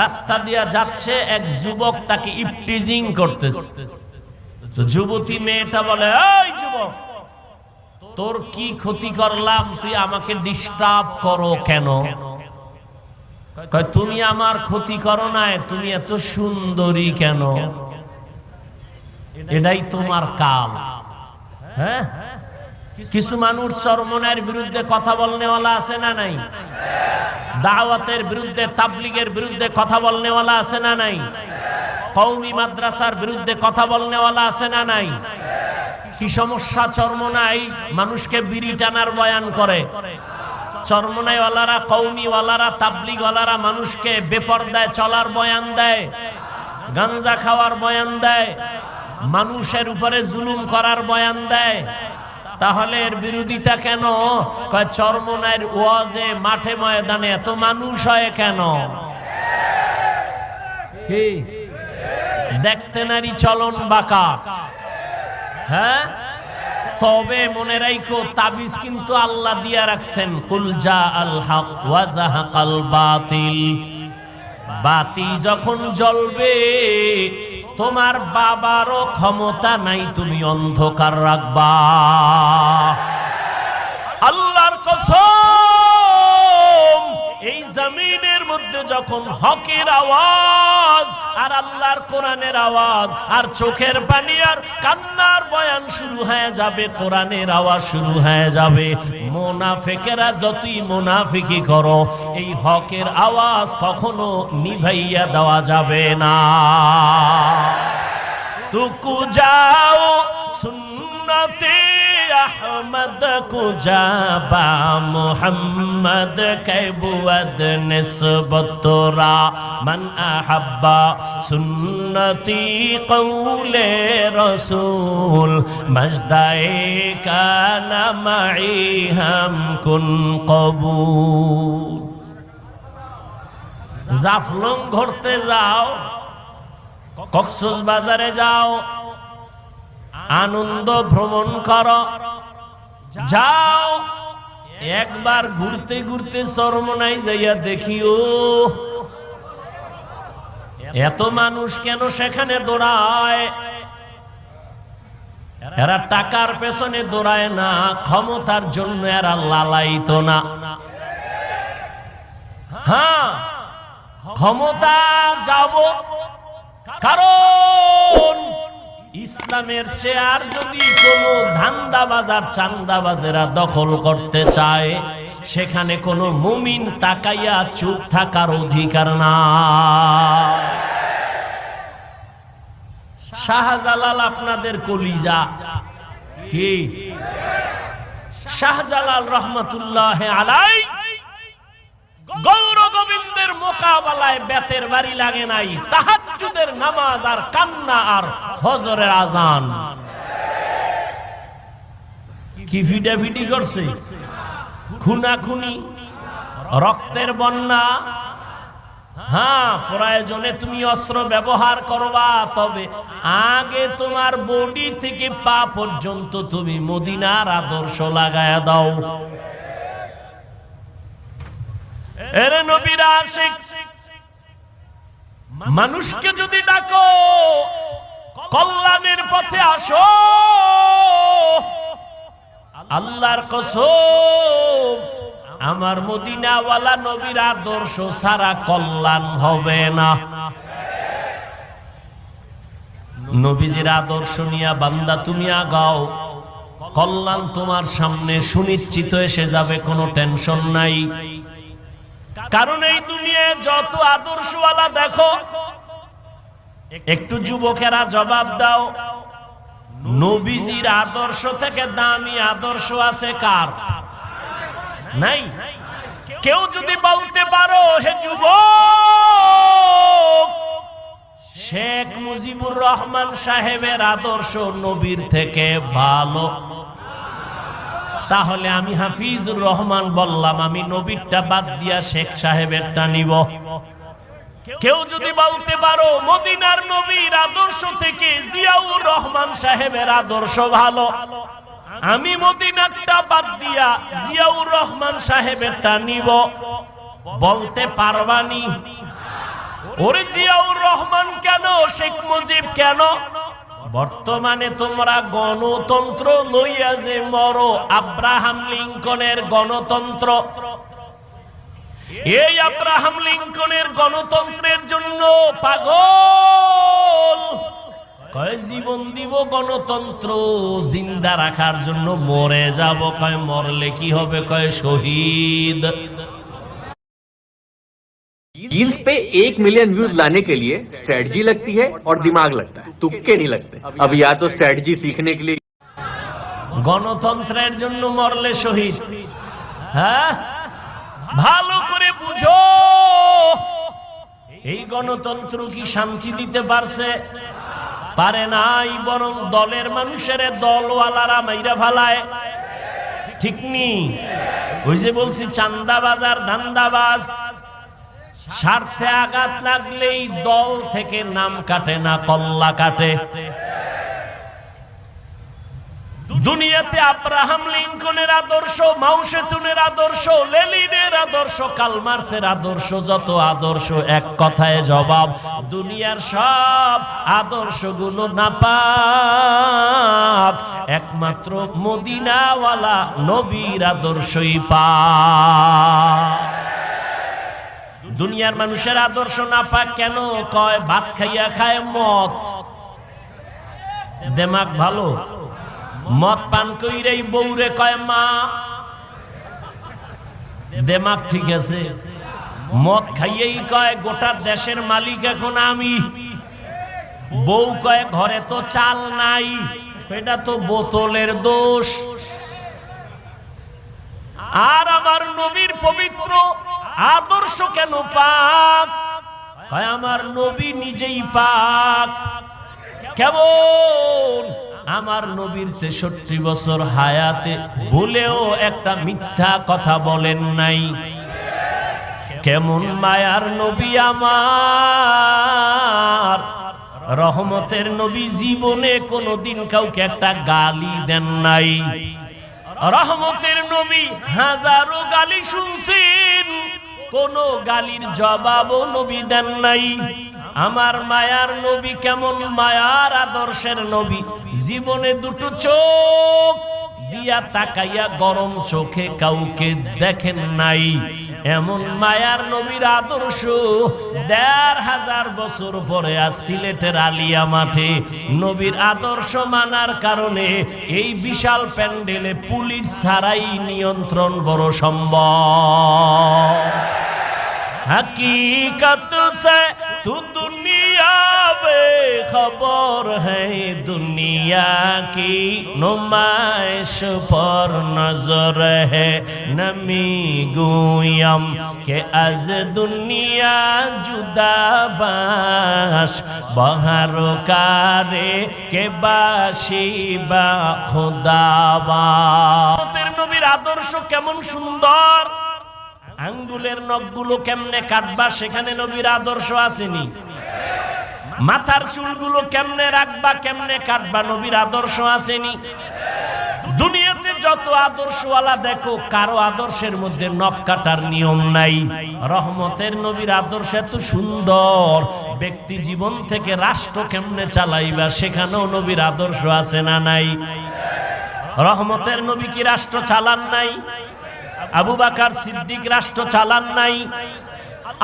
রাস্তা দিয়া যাচ্ছে, এক যুবক তাকে ইপটিজিং করতেছে। যুবতী মেয়েটা বলে, এই যুবক, তোর কি ক্ষতি করলাম? তুই আমাকে ডিস্টার্ব করো কেন? তুমি আমার ক্ষতি করো নাই, তুমি এত সুন্দরী কেন? এটাই তোমার কাল। হ্যাঁ? কিছু মানুষ চরমনের বিরুদ্ধে কথা বলনেওয়ালা আছে না নাই? দাওয়াতের বিরুদ্ধে, তাবলিগের বিরুদ্ধে কথা বলনেওয়ালা আছে না নাই? কৌমি মাদ্রাসার বিরুদ্ধে কথা বলনেওয়ালা আছে না নাই? কি সমস্যা? চরমনাই মানুষকে বিড়ি টানার বয়ান করে। চরমনাইওয়ালারা কৌমিওয়ালারা তাবলিগওয়ালারা মানুষকে বেপরদায় চলার বয়ান দেয়, গাঞ্জা খাওয়ার বয়ান দেয়, মানুষের উপরে জুলুম করার বয়ান দেয়। তাহলে এর বিরোধিতা কেন? কয় চরমনায়ের ওয়াজে মাঠে ময়দানে এত মানুষ হয় কেন? দেখতে নারী চলন বাঁকা। হ্যাঁ? তবে মনে রাখো তাবিজ কিন্তু আল্লাহ দিয়া রাখছেন। কুল জা আল হক ওয়া বাতিল। বাতি যখন জ্বলবে তোমার বাবারও ক্ষমতা নাই তুমি অন্ধকার রাখবা। আল্লাহর কসম এই জমিনের মধ্যে যখন হকের আওয়াজ আর আল্লাহর কোরআনের আওয়াজ আর চোখের পানি আর কান্নার বয়ান শুরু হয়ে যাবে, কোরআনের আওয়াজ শুরু হয়ে যাবে। মোনাফেকেরা যতই মোনাফিকি করো, এই হকের আওয়াজ কখনো নিভাইয়া দেওয়া যাবে না। तुकु আহমদ কুজাবা মোহাম্মদ কেবুয় নিসবতরা মন আহ্বা সুন্নতি কৌলে রসুল মজদাই কানি হাম কুন কবু জাফলং ঘুরতে যাও কক্সুস বাজারে যাও, আনন্দ ভ্রমণ কর যাও, একবার ঘুরতে ঘুরতে চরমনাই যাইয়া দেখিও। এত মানুষ কেন সেখানে দৌড়ায়? এরা টাকার পেছনে দৌড়ায় না, ক্ষমতার জন্য এরা লালাইতো না। হ্যাঁ ক্ষমতা যাব। কারণ ইসলামের চেয়ার যদি কোনো ধান্দাবাজার চান্দাবাজেরা দখল করতে চায়, সেখানে কোনো মুমিন তাকাইয়া চুপ থাকার অধিকার না শাহজালাল আপনাদের কলিজা কি? শাহজালাল রহমতুল্লাহ আলাই গোবিন্দের মোকাবেলায় বেতের বাড়ি লাগে নাই। তাহাজ্জুদের নামাজ আর কান্না আর ফজরের আজান। কি ফিডাফিডি করছে? খুনাখুনি, রক্তের বন্যা। হ্যাঁ প্রয়োজনে তুমি অস্ত্র ব্যবহার করবা, তবে আগে তোমার বডি থেকে পা পর্যন্ত তুমি মদিনার আদর্শ লাগায়া দাও। এরে নবীরা আশিক, মানুষকে যদি ডাকো, কল্যাণের পথে আসো। আল্লাহর কসম, আমার মদিনাওয়ালা নবীর আদর্শ সারা কল্যাণ হবে না। নবীজির আদর্শ নিয়া বান্দা তুমি আগাও। কল্যাণ তোমার সামনে সুনিশ্চিত এসে যাবে, কোনো টেনশন নাই। কারণ এই দুনিয়ায় যত আদর্শওয়ালা দেখো, একটু যুবকেরা জবাব দাও, নবীজির আদর্শ থেকে দামি আদর্শ আছে কার? নাই? কেউ যদি বলতে পারো, হে যুব শেখ মুজিবুর রহমান সাহেবের আদর্শ নবীর থেকে ভালো। তাহলে আমি হাফিজুর রহমান বললাম, আমি নবীরটা বাদ দিয়া শেখ সাহেবেরটা নিব। কেউ যদি বলতে পারো, মদিনার নবীর আদর্শ থেকে জিয়াউর রহমান সাহেবের আদর্শ ভালো। আমি মদিনারটা বাদ দিয়া জিয়াউর রহমান সাহেবেরটা নিব। বলতে পারবানি ওরে জিয়াউর রহমান কেন? শেখ মুজিব কেন? বর্তমানে তোমরা গণতন্ত্র লইয়া যে মরো, আব্রাহাম লিঙ্কনের গণতন্ত্র। এই আব্রাহাম লিঙ্কনের গণতন্ত্রের জন্য পাগল। কয়, জীবন দিব গণতন্ত্র, জিন্দা রাখার জন্য মরে যাব। কয়, মরলে কি হবে? কয়, শহীদ। रील्स पे एक मिलियन व्यूज लाने के लिए स्ट्रेटजी लगती है और दिमाग लगता है तुक्के नहीं लगते अब या तो स्ट्रेटजी सीखने के लिए গণতন্ত্রের জন্য মরলে শহীদ হ্যাঁ ভালো করে বুঝো এই গণতন্ত্র কি শান্তি দিতে পারছে পারে নাই বরং দলের মানুষের দলওয়ালারা মাইরা ফালায় ঠিক নি ওই যে বলছি চান্দাবাজ আর ধান্দাবাজ স্বার্থে আঘাত লাগলেই দল থেকে নাম কাটে না, কল্লা কাটে। দুনিয়াতে আব্রাহাম লিঙ্কনের আদর্শ মাউসেতুনের আদর্শ লেলিনের আদর্শ, কালমার্সের আদর্শ, যত আদর্শ এক কথায় জবাব, দুনিয়ার সব আদর্শগুলো নাপাক। একমাত্র মদিনাওয়ালা নবীর আদর্শই পা দুনিয়ার মানুষের আদর্শ না পাক কেন? কয়, ভাত খাইয়া খায় মদ। দেমাগ ভালো? মদ পান কইরেই বউরে কয়, মা, দেমাগ ঠিক আছে। মদ খাইয়েই কয়, গোটা দেশের মালিক এখন আমি। বউ কয়, ঘরে তো চাল নাই, এটা তো বোতলের দোষ। আর আমার নবীর পবিত্র আদর্শ কেন পাক আমার নবী নিজেই পাক কেমন? আমার নবীর তেষট্টি বছর হায়াতে ভুলেও একটা মিথ্যা কথা বলেন নাই। কেমন মায়ার নবী আমার? রহমতের নবী জীবনে কোনোদিন কাউকে একটা গালি দেন নাই। রহমতের নবী হাজারো গালি শুনছেন। কোন গালির জবাবও নবী দেন নাই। আমার মায়ার নবী কেমন? মায়ার আদর্শের নবী। জীবনে দুটো চোখ দিয়া তাকাইয়া গরম চোখে কাউকে দেখেন নাই। এমন মায়ার নবীর আদর্শ দেড় হাজার বছর পরে আর সিলেটের আলিয়া মাঠে নবীর আদর্শ মানার কারণে এই বিশাল প্যান্ডেলে পুলিশ ছাড়াই নিয়ন্ত্রণ বড় সম্ভব। হকিকত সে তু दुनिया में खबर है दुनिया की नुमाइश पर नजर है नमी गुयम के अज दुनिया जुदा बाश बहर कारे के बाशी বা খুদাবা নবীর আদর্শ কেমন সুন্দর আঙ্গুলের নখগুলো কেমনে কাটবা সেখানে নবীর আদর্শ আসেনি মাথার চুলগুলো কেমনে রাখবা, কেমনে কাটবা, নবীর আদর্শ আসেনি। দুনিয়াতে যত আদর্শওয়ালা দেখো, কারও আদর্শের মধ্যে নখ কাটার নিয়ম নাই। রহমতের নবীর আদর্শ এত সুন্দর। ব্যক্তি জীবন থেকে রাষ্ট্র কেমনে চালাইবা, সেখানেও নবীর আদর্শ আছে না নাই। রহমতের নবী কি রাষ্ট্র চালান নাই? আবু বাকার সিদ্দিক রাষ্ট্র চালান নাই?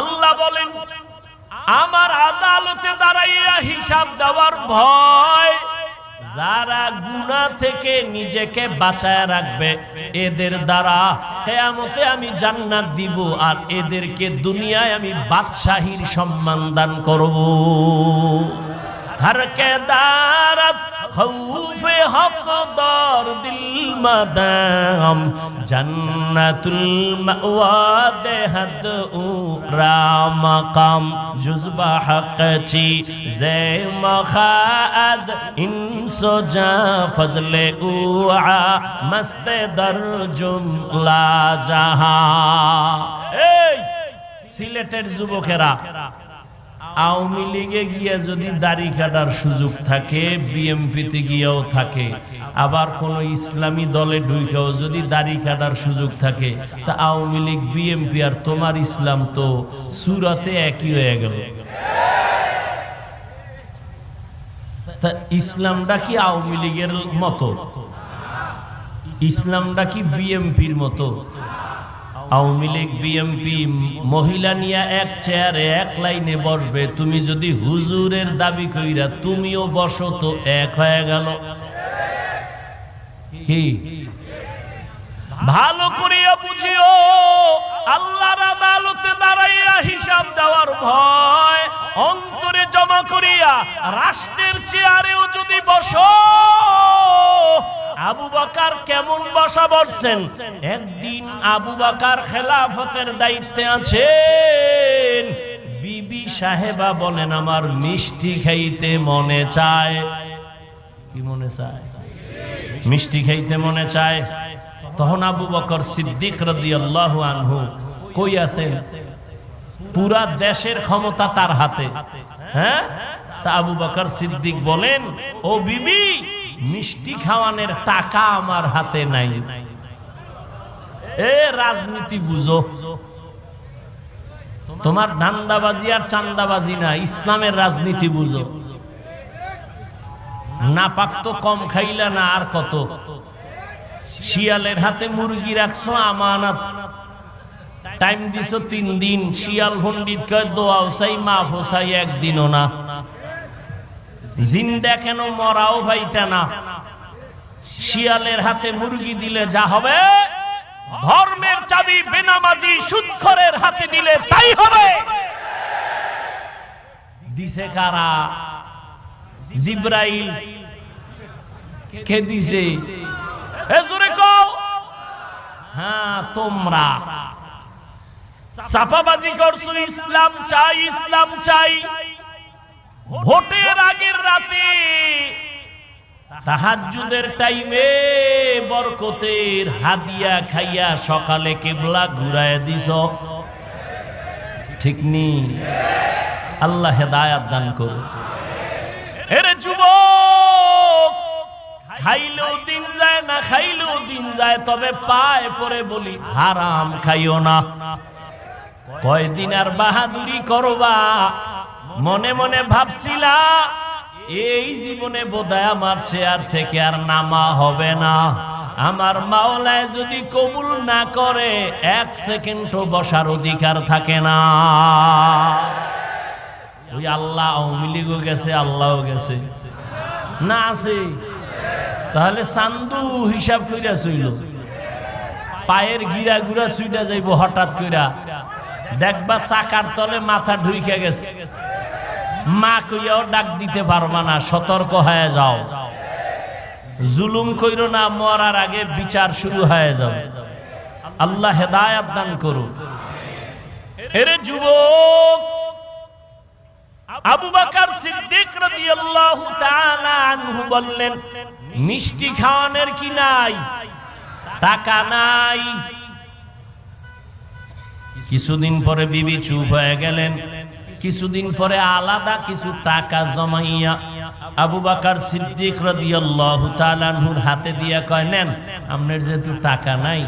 আল্লাহ বলেন আমার আদালতে দাঁড়াইয়া হিসাব দেওয়ার ভয় যারা গুণা থেকে নিজেকে বাঁচায় রাখবে, এদের দ্বারা কেয়ামতে আমি জান্নাত দিব আর এদেরকে দুনিয়ায় আমি বাদশাহীর সম্মান দান করব। আর কে খৌফ হক দর দিল মাদাম, জান্নাতুল দেহদ উ রামাকাম জুজবা হক চি জে মখাজ ইনসো জা ফজলে উ মস্ত দর জুমলা জাহা। এই সিলেটের যুবকেরা আওয়ামী লীগে গিয়ে যদি দাড়ি কাটার সুযোগ থাকে, বিএমপিতে গিয়েও থাকে। আবার কোন ইসলামী দলে ঢুকেও যদি দাড়ি কাটার সুযোগ থাকে, তা আওয়ামী লীগ, বিএমপি আর তোমার ইসলাম তো সুরাতে একই হয়ে গেল। তা ইসলামটা কি আওয়ামী লীগের মতো? ইসলামটা কি বিএমপির মতো? আওয়ামী লীগ বিএমপি মহিলা নিয়ে এক চেয়ারে এক লাইনে বসবে। তুমি যদি হুজুরের দাবি কইরা তুমিও বসো তো এক হয়ে গেল। কি? ভালো করিয়া বুঝিও, আল্লাহর আদালতে দাঁড়াইয়া হিসাব দেওয়ার ভয়, অন্তরে জমা করিয়া রাষ্ট্রের চেয়ারেও যদি বসো আবু বাকার কেমন বসা বসছেন? একদিন আবু বাকার খেলাফতের দায়িত্বে আছেন। বিবি সাহেবা বলেন, আমার মিষ্টি খাইতে মনে চায়। কি মনে চায়? মিষ্টি খাইতে মনে চায়? তখন আবু বকর সিদ্দিক রাদিয়াল্লাহু আনহু কই আছেন? পুরা দেশের ক্ষমতা তার হাতে। হ্যাঁ? তা আবু বকর সিদ্দিক বলেন, ও বিবি মিষ্টি খাওয়ানোর টাকা আমার হাতে নাই। এ রাজনীতি বুঝো। তোমার ধান্দাবাজি আর চান্দাবাজি না, ইসলামের রাজনীতি বুঝো। না পাক তো কম খাইলা না আর কত। শিয়ালের হাতে মুরগি রাখছো আমানত। টাইম দিছো তিন দিন, শিয়াল পন্ডিত কয় দোয়াও চাই মাফ চাই একদিনও না। জিন্দা কেন মরাও পাইতে না? শিয়ালের হাতে মুরগি দিলে যা হবে, ধর্মের চাবি, বেনামাজি, সুৎখরের হাতে দিলে তাই হবে। দিছে কারা? জিব্রাইল। কে দিছে? হ্যাঁ তোমরা। চাপাবাজি করছ, ইসলাম চাই ইসলাম চাই। ভোটের আগের রাতে তাহাজ্জুদের টাইমে বরকতের হাদিয়া খাইয়া সকালে কেবলা ঘুরায় দিস। ঠিক নি? আল্লাহ হেদায়াত দান করো এরে যুবক, খাইলেও দিন যায় না, খাইলেও দিন যায়, তবে পায় পরে বলি হারাম খাইও না। কয়দিন আর বাহাদুরি করবা? মনে মনে ভাবছিলা, এই জীবনে বোধহয় আমার চেয়ার থেকে আর নামা হবে না। আমার মাওলায় যদি কবুল না করে, এক সেকেন্ডও বসার অধিকার থাকে না। ওই আল্লাহ আওয়ামী গেছে, আল্লাহও গেছে। না আছে। তাহলে সান্দু হিসাব কইরা শুইল পায়ের গিরা গুড়া সুইটা যাইব হঠাৎ কইরা। দেখবা চাকার তলে মাথা ঢুইকে গেছে। মা কইয়াও ডাক দিতে পারবা না, সতর্ক হয়ে যাও। জুলুম কইরো না, মরার আগে বিচার শুরু হয়ে যাও। আল্লাহ হেদায়াত দান করুন এরে যুবক, আবু বাকার সিদ্দিক রাদিয়াল্লাহু তাআলা আনহু বললেন, মিষ্টি খাওয়ানোর কি নাই? টাকা নাই। কিছুদিন পরে বিবি চুপ হয়ে গেলেন। কিছুদিন পরে আলাদা কিছু টাকা জমাইয়া আবু বাকার সিদ্দিক রাদিয়াল্লাহু তাআলা আনহুর হাতে দিয়া কয়, নেন, আপনার যেহেতু টাকা নাই,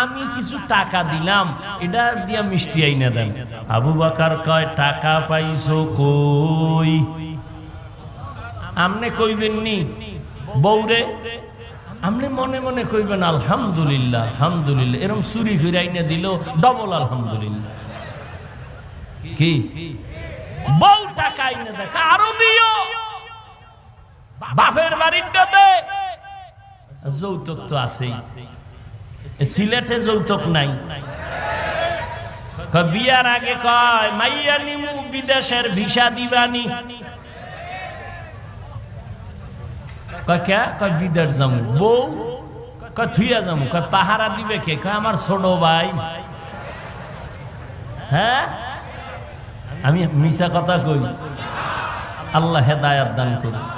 আমি কিছু টাকা দিলাম, এটা দিয়া মিষ্টি আইনা দেন। আবু বাকার কয়, টাকা পাইছো কই? আমনে কইবেন নি বৌরে আপনি মনে মনে কইবেন, আলহামদুলিল্লাহ আলহামদুলিল্লাহ। এরকম চুরি ফিরে আইনে দিল, ডবল আলহামদুলিল্লাহ। কি? বউ টাকা আইনে দেখ আরও দিও। বাপের বাড়িটা দে। যৌতুক তো আছেই। সিলেটে যৌতুক নাই। বিয়ার আগে কয়, মাইয়া নিমু বিদেশের ভিসা দিবানি। কয় বিদেশ যামু। বউ? কয় থুইয়া যামু। কয় পাহারা দিবে কে? কয় আমার ছোট ভাই। হ্যাঁ? আমি মিশা কথা কই? আল্লাহ হেদায়াত দান করুন।